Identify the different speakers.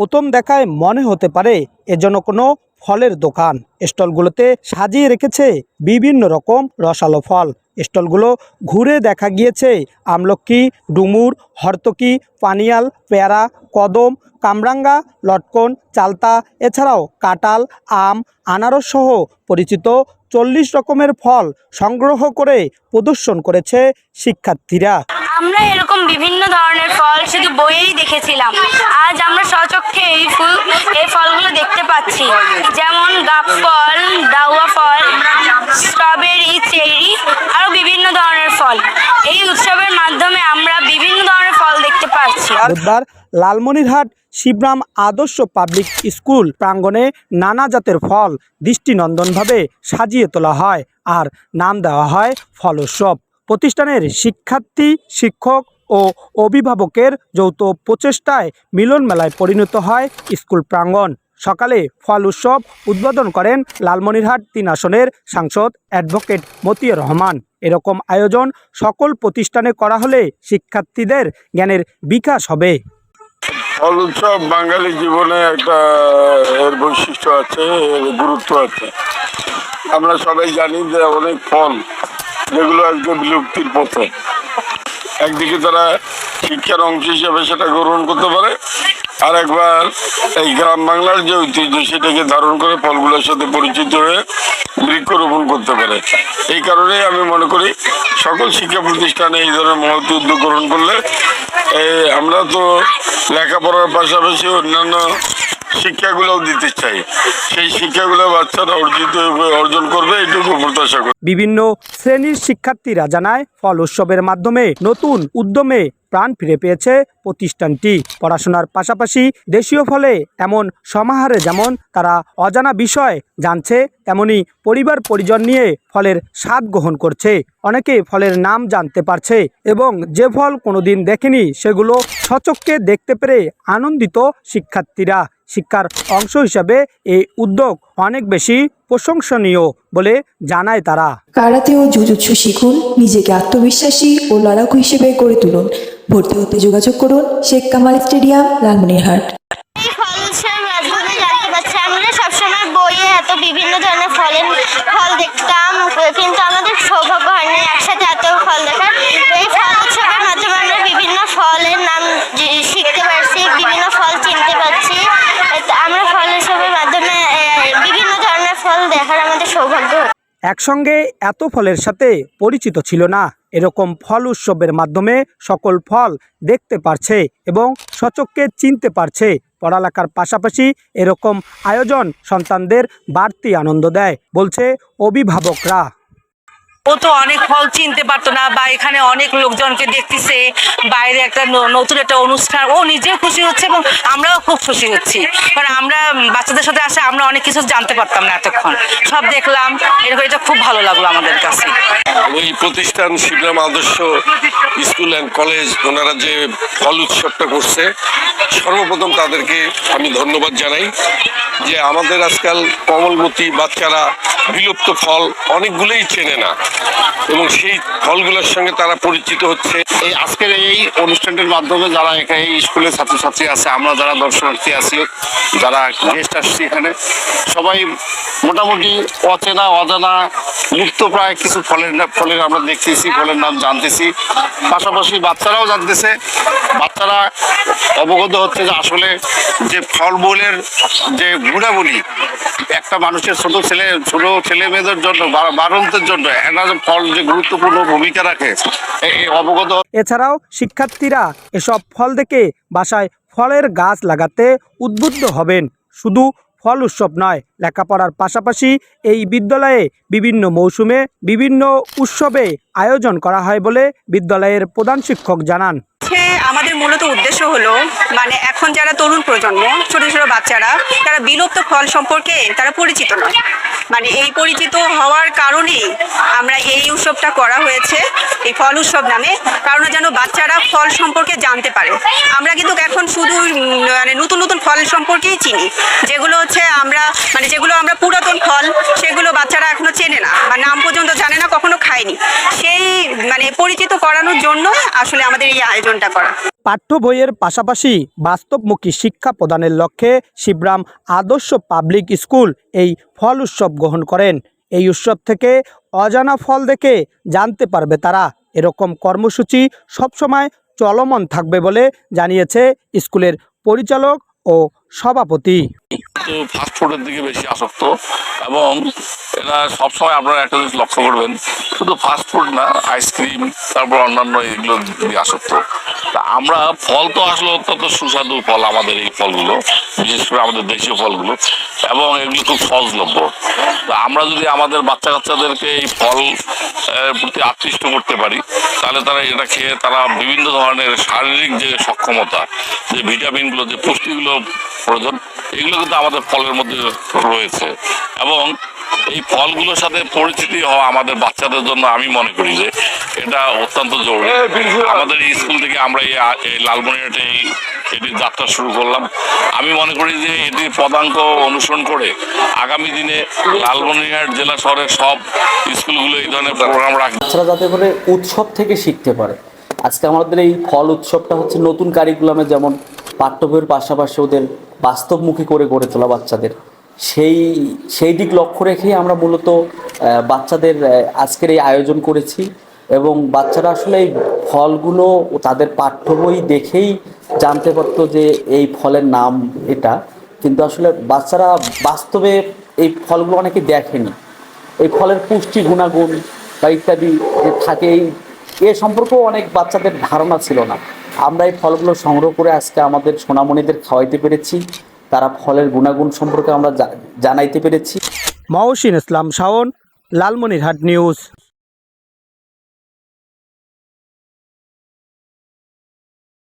Speaker 1: প্রথম দেখায় মনে হতে পারে এ যেন কোনো ফলের দোকান। স্টলগুলোতে সাজিয়ে রেখেছে বিভিন্ন রকম রসালো ফল। স্টলগুলো ঘুরে দেখা গিয়েছে আমলকি, ডুমুর, হরতকি, পানিয়াল, পেয়ারা, কদম, কামরাঙ্গা, লটকন, চালতা, এছাড়াও কাঁঠাল, আম, আনারস সহ পরিচিত চল্লিশ রকমের ফল সংগ্রহ করে প্রদর্শন করেছে শিক্ষার্থীরা।
Speaker 2: আমরা এরকম বিভিন্ন ধরনের ফল শুধু বইয়েই দেখেছিলাম। আজ আমরা স্বচক্ষে এই ফুল, এই ফলগুলো দেখতে পাচ্ছি। যেমন গাপ ফল, দাউয়া ফল, স্ট্রবেরি, চেরি আরও বিভিন্ন ধরনের ফল। এই উৎসবের মাধ্যমে আমরা বিভিন্ন ধরনের ফল দেখতে পাচ্ছি।
Speaker 1: লালমনিরহাট শিবরাম আদর্শ পাবলিক স্কুল প্রাঙ্গণে নানা জাতের ফল দৃষ্টিনন্দনভাবে সাজিয়ে তোলা হয় আর নাম দেওয়া হয় ফল উৎসব প্রতিষ্ঠানের শিক্ষার্থী, শিক্ষক ও অভিভাবকের যৌথ প্রচেষ্টায় মিলন মেলায় পরিণত হয় স্কুল প্রাঙ্গণ। সকালে ফল উৎসব উদ্বোধন করেন লালমনিরহাট তিন আসনের সাংসদ অ্যাডভোকেট মতিউর রহমান। এরকম আয়োজন সকল প্রতিষ্ঠানে করা হলে শিক্ষার্থীদের জ্ঞানের বিকাশ হবে।
Speaker 3: ফল উৎসব বাঙালি জীবনে একটা, এর বৈশিষ্ট্য আছে, এর গুরুত্ব আছে। আমরা সবাই জানি যে অনেক ফল যেগুলো একদম বিলুপ্তির পথে। একদিকে তারা শিক্ষার অংশ হিসেবে সেটা গ্রহণ করতে পারে, আর একবার এই গ্রাম বাংলার যে ঐতিহ্য সেটাকে ধারণ করে ফলগুলোর সাথে পরিচিত হয়ে বৃক্ষরোপণ করতে পারে। এই কারণেই আমি মনে করি সকল শিক্ষা প্রতিষ্ঠানে এই ধরনের মহৎ উদ্যোগ গ্রহণ করলে আমরা তো লেখাপড়ার পাশাপাশি অন্যান্য দিতে চাই। সেই শিক্ষাগুলো বাচ্চারা অর্জিত অর্জন করবে এইটুকু প্রত্যাশা করি।
Speaker 1: বিভিন্ন শ্রেণির শিক্ষার্থীরা জানায়, ফল উৎসবের মাধ্যমে নতুন উদ্যমে প্রাণ ফিরে পেয়েছে প্রতিষ্ঠানটি। পড়াশোনার পাশাপাশি দেশীয় ফলে এমন সমাহারে যেমন তারা অজানা বিষয় জানছে, তেমনি পরিবার পরিজন নিয়ে ফলের স্বাদ গ্রহণ করছে। অনেকে ফলের নাম জানতে পারছে এবং যে ফল কোনোদিন দেখেনি, সেগুলো সচক্ষে দেখতে পেরে আনন্দিত শিক্ষার্থীরা। শিক্ষার অংশ হিসাবে এই উদ্যোগ অনেক বেশি প্রশংসনীয় বলে জানায় তারা।
Speaker 4: কারাতে ও জুজুৎসু শিখুন নিজেকে আত্মবিশ্বাসী ও লড়াকু হিসেবে গড়ে তুলুন। ভর্তি হতে যোগাযোগ করুন শেখ কামাল স্টেডিয়াম লালমনিরহাট।
Speaker 2: এই মাধ্যমে জানতে পারছি আমরা সবসময় বইয়ে এত বিভিন্ন ধরনের ফলের ফল দেখতাম কিন্তু আমাদের সৌভাগ্য হয়নি একসাথে এত ফল দেখার এই ফল উৎসবের মাধ্যমে আমরা বিভিন্ন ফলের নাম জি- শিখতে পারছি বিভিন্ন ফল চিনতে পারছি এতে আমরা ফল উৎসবের মাধ্যমে এ, বিভিন্ন ধরনের ফল দেখার আমাদের সৌভাগ্য হয়েছে।
Speaker 1: একসঙ্গে এত ফলের সাথে পরিচিত ছিল না। এরকম ফল উৎসবের মাধ্যমে সকল ফল দেখতে পারছে এবং সচককে চিনতে পারছে। পড়ালেখার পাশাপাশি এরকম আয়োজন সন্তানদের বাড়তি আনন্দ দেয়, বলছে অভিভাবকরা।
Speaker 5: ও তো অনেক ফল চিনতে পারতো না বা এখানে অনেক লোকজনকে দেখতেছে, বাইরে একটা নতুন একটা অনুষ্ঠান, ও নিজেও খুশি হচ্ছে এবং আমরাও খুব খুশি হচ্ছি। কারণ আমরা বাচ্চাদের সাথে আসে আমরা অনেক কিছু জানতে পারতাম না এতক্ষণ। সব দেখলাম, এরকম এটা খুব ভালো লাগল আমাদের কাছে।
Speaker 3: ওই প্রতিষ্ঠান শিবরাম আদর্শ স্কুল অ্যান্ড কলেজ ওনারা যে ফল উৎসবটা করছে, সর্বপ্রথম তাদেরকে আমি ধন্যবাদ জানাই যে আমাদের আজকাল কমলমতি বাচ্চারা বিলুপ্ত ফল অনেকগুলোই চেনে না। এবং সেই ফলগুলোর সঙ্গে তারা পরিচিত হচ্ছে।
Speaker 6: এই আজকের এই অনুষ্ঠানটির মাধ্যমে যারা এখানে এই স্কুলের ছাত্রছাত্রী আছে, আমরা যারা দর্শনার্থী আছি, যারা গেস্ট আসছি এখানে, সবাই মোটামুটি অচেনা, অজানা মুক্ত প্রায় কিছু ফলের ফলের আমরা দেখতেছি, ফলের নাম জানতেছি। পাশাপাশি বাচ্চারাও জানতেছে। বাচ্চারা অবগত হচ্ছে যে আসলে যে ফলমূলের যে গুণাবলী, একটা মানুষের ছোট ছেলে ছোট ছেলে মেয়েদের জন্য, বা- বাড়ন্তের জন্য একটা ফল যে গুরুত্বপূর্ণ ভূমিকা রাখে অবগত
Speaker 1: এছাড়াও শিক্ষার্থীরা এসব ফল দেখে বাসায় ফলের গাছ লাগাতে উদ্বুদ্ধ হবেন। শুধু ফল উৎসব নয়, লেখাপড়ার পাশাপাশি এই বিদ্যালয়ে বিভিন্ন মৌসুমে বিভিন্ন উৎসবে আয়োজন করা হয় বলে বিদ্যালয়ের প্রধান শিক্ষক জানান।
Speaker 7: আমাদের মূলত উদ্দেশ্য হলো মানে এখন যারা তরুণ প্রজন্ম, ছোট ছোট বাচ্চারা, তারা বিলুপ্ত ফল সম্পর্কে তারা পরিচিত নয়। মানে এই পরিচিত হওয়ার কারণেই আমরা এই উৎসবটা করা হয়েছে, এই ফল উৎসব নামে। কারণ যেন বাচ্চারা ফল সম্পর্কে জানতে পারে। আমরা কিন্তু এখন শুধু মানে নতুন নতুন ফল সম্পর্কেই চিনি। যেগুলো হচ্ছে আমরা মানে যেগুলো আমরা পুরাতন ফল, সেগুলো বাচ্চারা এখনও চেনে না বা নাম পর্যন্ত জানে না, কখনো খায়নি। সেই মানে পরিচিত করানোর জন্য আসলে আমাদের এই আয়োজনটা করা।
Speaker 1: পাঠ্য বইয়ের পাশাপাশি বাস্তবমুখী শিক্ষা প্রদানের লক্ষ্যে শিবরাম আদর্শ পাবলিক স্কুল এই ফল উৎসব গ্রহণ করেন। এই উৎসব থেকে অজানা ফল দেখে জানতে পারবে তারা। এরকম কর্মসূচি সবসময় চলমান থাকবে বলে জানিয়েছে স্কুলের পরিচালক ও সভাপতি।
Speaker 8: তো ফাস্ট ফুডের দিকে বেশি আসক্ত এবং এরা সবসময় আপনারা একটা জিনিস লক্ষ্য করবেন, শুধু ফাস্ট ফুড না আইসক্রিম তারপর অন্যান্য এগুলো দিকে আসক্ত। তা আমরা ফল তো আসলে অত্যন্ত সুস্বাদু ফল আমাদের এই ফলগুলো। বিশেষ করে আমাদের দেশীয় ফলগুলো এবং এগুলো খুব সহজলভ্য তা আমরা যদি আমাদের বাচ্চা কাচ্চাদেরকে এই ফল প্রতি আকৃষ্ট করতে পারি তাহলে তারা এটা খেয়ে তারা বিভিন্ন ধরনের শারীরিক যে সক্ষমতা যে ভিটামিনগুলো যে পুষ্টিগুলো প্রয়োজন এগুলো কিন্তু আমাদের ফলের মধ্যে রয়েছে। এবং এই ফলগুলোর সাথে পরিচিতি হওয়া আমাদের বাচ্চাদের জন্য আমি মনে করি যে এটা অত্যন্ত জরুরি। আমাদের এই স্কুল থেকে আমরা এই লালমনিরহাটে এই এটির যাত্রা শুরু করলাম। আমি মনে করি যে এটির পদাঙ্ক অনুসরণ করে আগামী দিনে লালমনিরহাট জেলা শহরের সব স্কুলগুলো এই ধরনের প্রোগ্রাম রাখবে।
Speaker 9: বাচ্চারা যাতে করে উৎসব থেকে শিখতে পারে। আজকে আমাদের এই ফল উৎসবটা হচ্ছে নতুন কারিকুলামে যেমন পাঠ্যবইয়ের পাশাপাশি ওদের বাস্তবমুখী করে গড়ে তোলা বাচ্চাদের। সেই সেই দিক লক্ষ্য রেখেই আমরা মূলত বাচ্চাদের আজকের এই আয়োজন করেছি। এবং বাচ্চারা আসলে এই ফলগুলো তাদের পাঠ্য বই দেখেই জানতে পারতো যে এই ফলের নাম এটা। কিন্তু আসলে বাচ্চারা বাস্তবে এই ফলগুলো অনেকে দেখেনি। এই ফলের পুষ্টি গুণাগুণ বা ইত্যাদি যে থাকে এই, এ সম্পর্কেও অনেক বাচ্চাদের ধারণা ছিল না। আমরা এই ফলগুলো সংগ্রহ করে আজকে আমাদের সোনামণিদের খাওয়াইতে পেরেছি। তারা ফলের গুণাগুণ সম্পর্কে আমরা জানাইতে পেরেছি।
Speaker 1: মহসিন ইসলাম শাওন, লালমনিরহাট নিউজ।